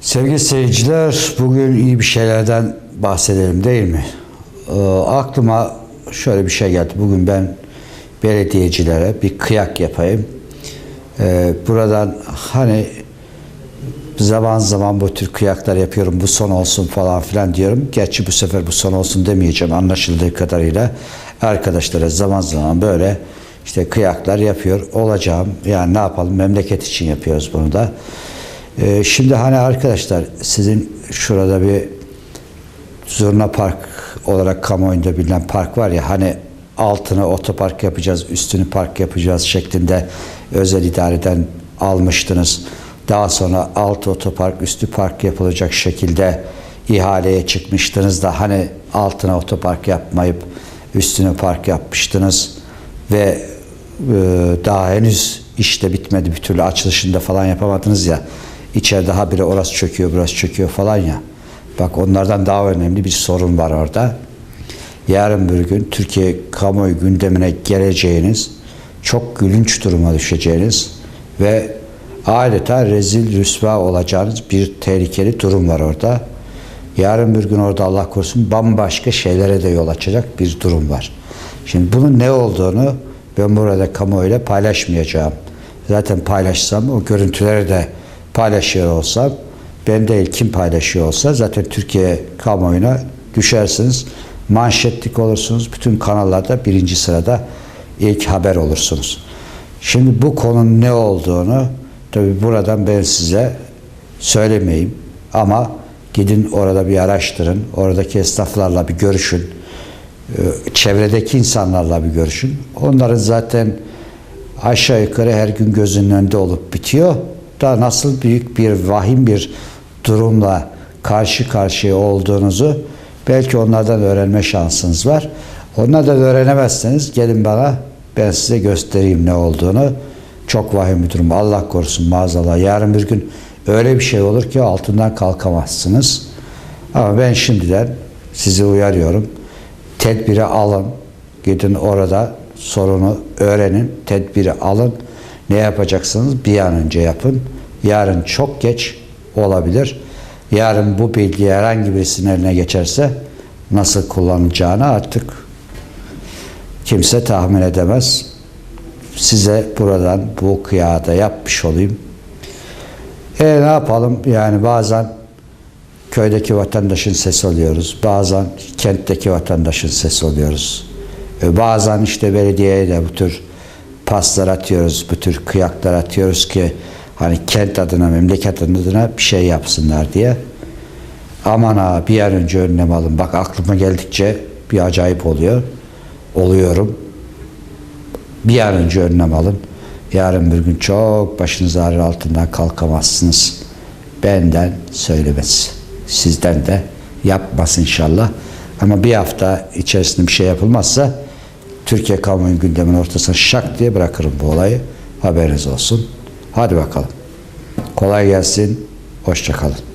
Sevgili seyirciler, bugün iyi bir şeylerden bahsedelim değil mi? Ee, aklıma şöyle bir şey geldi. Bugün ben belediyecilere bir kıyak yapayım. Ee, buradan hani zaman zaman bu tür kıyaklar yapıyorum. Bu son olsun falan filan diyorum. Gerçi bu sefer bu son olsun demeyeceğim anlaşıldığı kadarıyla. Arkadaşlara zaman zaman böyle işte kıyaklar yapıyor olacağım. Yani ne yapalım memleket için yapıyoruz bunu da. Ee, şimdi hani arkadaşlar sizin şurada bir Zurna Park olarak kamuoyunda bilinen park var ya hani altını otopark yapacağız, üstünü park yapacağız şeklinde özel idareden almıştınız. Daha sonra altı otopark, üstü park yapılacak şekilde ihaleye çıkmıştınız da hani altına otopark yapmayıp üstüne park yapmıştınız ve e, daha henüz işte bitmedi bir türlü açılışında falan yapamadınız ya. İçeride habire orası çöküyor, burası çöküyor falan ya. Bak onlardan daha önemli bir sorun var orada. Yarın bir gün Türkiye kamuoyu gündemine geleceğiniz, çok gülünç duruma düşeceğiniz ve adeta rezil rüsva olacağınız bir tehlikeli durum var orada. Yarın bir gün orada Allah korusun bambaşka şeylere de yol açacak bir durum var. Şimdi bunun ne olduğunu ben burada kamuoyuyla paylaşmayacağım. Zaten paylaşsam o görüntüleri de paylaşıyor olsam ben değil kim paylaşıyor olsa zaten Türkiye kamuoyuna düşersiniz. Manşetlik olursunuz. Bütün kanallarda birinci sırada ilk haber olursunuz. Şimdi bu konunun ne olduğunu tabi buradan ben size söylemeyeyim ama gidin orada bir araştırın. Oradaki esnaflarla bir görüşün. Ee, Çevredeki insanlarla bir görüşün. Onların zaten aşağı yukarı her gün gözünün önünde olup bitiyor. Da nasıl büyük bir vahim bir durumla karşı karşıya olduğunuzu belki onlardan öğrenme şansınız var. Onlardan öğrenemezseniz gelin bana ben size göstereyim ne olduğunu. Çok vahim bir durum. Allah korusun maazallah. Yarın bir gün öyle bir şey olur ki altından kalkamazsınız. Ama ben şimdiden sizi uyarıyorum. Tedbiri alın. Gidin orada sorunu öğrenin. Tedbiri alın. Ne yapacaksınız? Bir an önce yapın. Yarın çok geç olabilir. Yarın bu bilgi herhangi birisinin eline geçerse nasıl kullanacağını artık kimse tahmin edemez. Size buradan bu kıyada yapmış olayım. E ne yapalım? Yani bazen köydeki vatandaşın sesi oluyoruz. Bazen kentteki vatandaşın sesi oluyoruz. E, bazen işte belediyeye de bu tür paslar atıyoruz, bu tür kıyaklar atıyoruz ki hani kent adına, memleket adına bir şey yapsınlar diye. Aman ha bir an önce önlem alın. Bak aklıma geldikçe bir acayip oluyor. Oluyorum. Bir an önce önlem alın. Yarın bir gün çok başınız ağrır altından kalkamazsınız. Benden söylemesi. Sizden de yapmasın inşallah. Ama bir hafta içerisinde bir şey yapılmazsa Türkiye kamuoyu gündemin ortasına şak diye bırakırım bu olayı. Haberiniz olsun. Hadi bakalım. Kolay gelsin. Hoşçakalın.